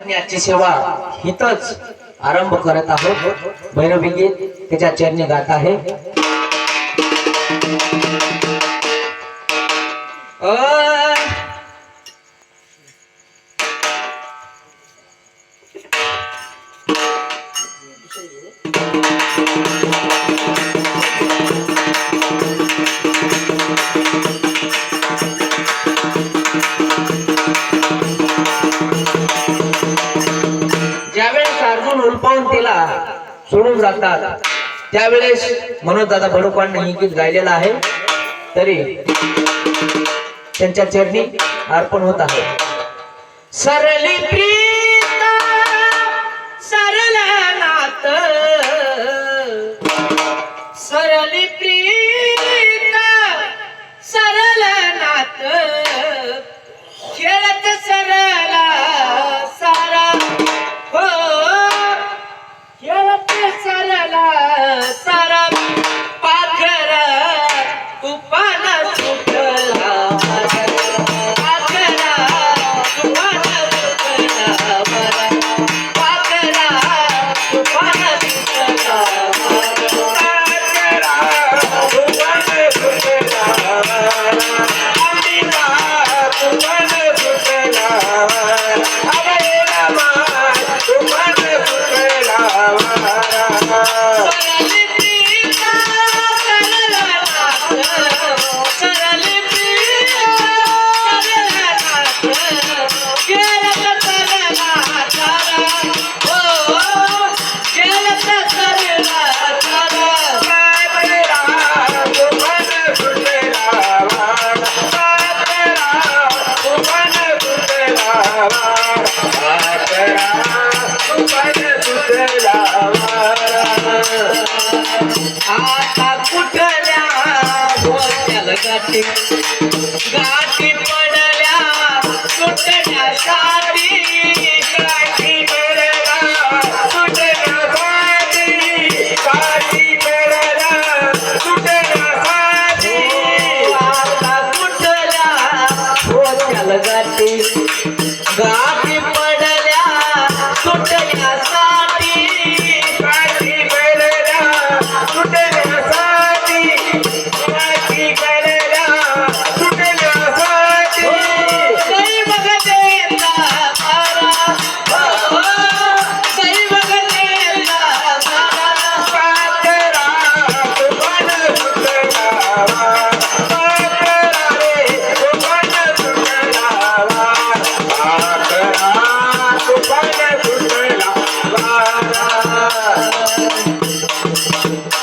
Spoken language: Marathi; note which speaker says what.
Speaker 1: आजची सेवा इथंच आरंभ करत आहोत. भैरवी गीत त्याच्या चरणी गात आहे. अ. होऊन जातात. त्यावेळेस मनोज दादा बडोपांना हे गीत गायलेलं आहे. तरी त्यांच्या चरणी अर्पण होत आहे. सरली God Thank
Speaker 2: you.